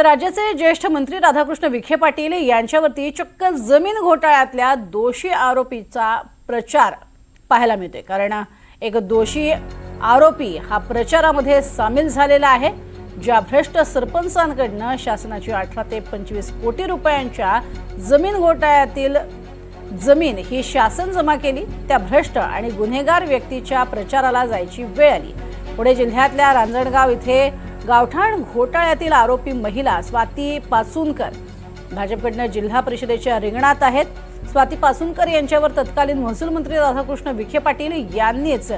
तर राज्याचे ज्येष्ठ मंत्री राधाकृष्ण विखे पाटील यांच्यावरती चक्क जमीन घोटाळ्यातल्या दोषी आरोपीचा प्रचार पाहायला मिळतोय. कारण एक दोषी आरोपी हा प्रचारामध्ये सामील झालेला आहे ज्या भ्रष्ट सरपंचांकडनं शासनाची अठरा ते पंचवीस कोटी रुपयांच्या जमीन घोटाळ्यातील जमीन ही शासन जमा केली त्या भ्रष्ट आणि गुन्हेगार व्यक्तीच्या प्रचाराला जायची वेळ आली. पुणे जिल्ह्यातल्या रांजणगाव इथे गावठाण घोटाळ्यातील आरोपी महिला स्वाती पासूनकर. भाजपकडनं जिल्हा परिषदेच्या रिंगणात आहेत. स्वाती पासूनकर यांच्यावर तत्कालीन महसूल मंत्री राधाकृष्ण विखे पाटील यांनीच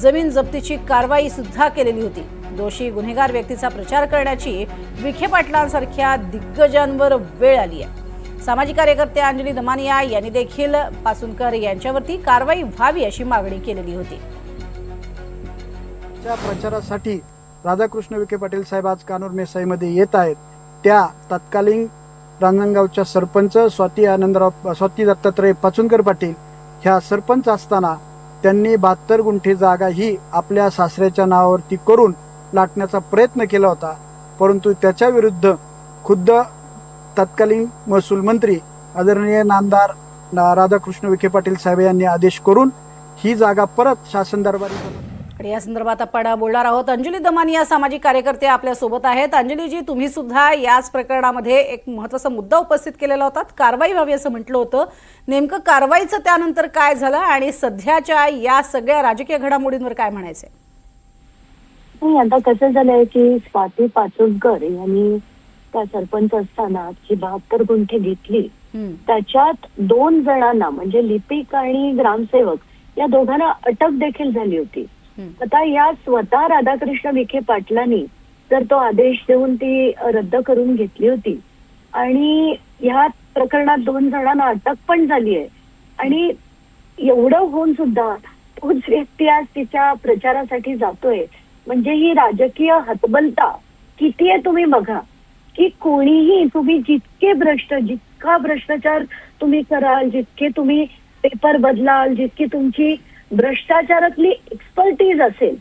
जमीन जप्तीची कारवाई सुद्धा केलेली होती. दोषी गुन्हेगार व्यक्तीचा प्रचार करण्याची विखे पाटलांसारख्या दिग्गजांवर वेळ आली आहे. सामाजिक कार्यकर्त्या अंजली दमानिया यांनी देखील पासूनकर यांच्यावरती कारवाई व्हावी अशी मागणी केलेली होती. प्रचारासाठी राधाकृष्ण विखे पाटील साहेब आज कानूर मेसाईमध्ये येत आहेत. त्या तत्कालीन रांजणगावच्या सरपंच स्वाती आनंदराव स्वाती दत्तात्रय पाचुनकर पाटील ह्या सरपंच असताना त्यांनी बहात्तर गुंठे जागा ही आपल्या सासऱ्याच्या नावावरती करून लाटण्याचा प्रयत्न केला होता. परंतु त्याच्या विरुद्ध खुद्द तत्कालीन महसूल मंत्री आदरणीय नामदार ना- राधाकृष्ण विखे पाटील साहेब यांनी आदेश करून ही जागा परत शासन दरबारी आणि या संदर्भात आपण बोलणार आहोत. अंजली दमानिया सामाजिक कार्यकर्ते आपल्यासोबत आहेत. अंजलीजी तुम्ही सुद्धा याच प्रकरणामध्ये एक महत्त्वाचा मुद्दा उपस्थित केलेला होता. कारवाई व्हावी असं म्हटलं होतं. नेमकं कारवाईचं त्यानंतर काय झालं आणि सध्याच्या या सगळ्या राजकीय घडामोडींवर काय म्हणायचंय? नाही आता कसं झालंय की स्वाती पाचोलकर यांनी त्या सरपंच असताना जी बहात्तर गुंठे घेतली. त्याच्यात दोन जणांना म्हणजे लिपिक आणि ग्रामसेवक या दोघांना अटक देखील झाली होती. आता या स्वतः राधाकृष्ण विखे पाटलांनी तर तो आदेश देऊन ती रद्द करून घेतली होती. आणि ह्या प्रकरणात दोन जणांना अटक पण झाली आहे. आणि एवढं होऊन सुद्धा तोच व्यक्ती आज तिच्या प्रचारासाठी जातोय. म्हणजे ही राजकीय हतबलता किती आहे तुम्ही बघा. की कोणीही तुम्ही जितके भ्रष्ट जितका भ्रष्टाचार तुम्ही कराल जितके तुम्ही पेपर बदलाल जितकी तुमची भ्रष्टाचारातली एक्सपर्टीज असेल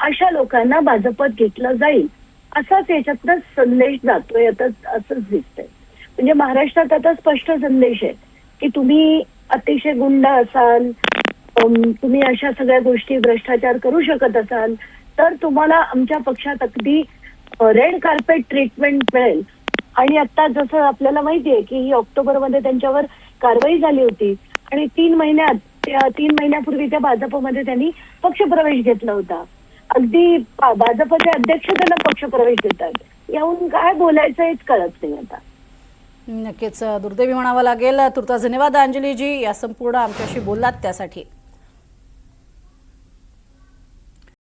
अशा लोकांना भाजपत घेतलं जाईल असाच याच्यातनं संदेश जातोय आता असंच दिसतंय. म्हणजे महाराष्ट्रात आता स्पष्ट संदेश आहे की तुम्ही अतिशय गुंड असाल तुम्ही अशा सगळ्या गोष्टी भ्रष्टाचार करू शकत असाल तर तुम्हाला आमच्या पक्षात अगदी रेड कार्पेट ट्रीटमेंट मिळेल. आणि आता जसं आपल्याला माहितीये की ही ऑक्टोबरमध्ये त्यांच्यावर कारवाई झाली होती आणि तीन महिन्यात तीन महिन्यापूर्वी त्या भाजपमध्ये त्यांनी पक्षप्रवेश घेतला होता. अगदी भाजपचे अध्यक्ष त्यांना पक्षप्रवेश देतात. याहून काय बोलायचं हेच कळत नाही आता. नक्कीच दुर्दैवी म्हणावं लागेल. तुर्ता धन्यवाद अंजलीजी. या संपूर्ण आमच्याशी बोललात त्यासाठी.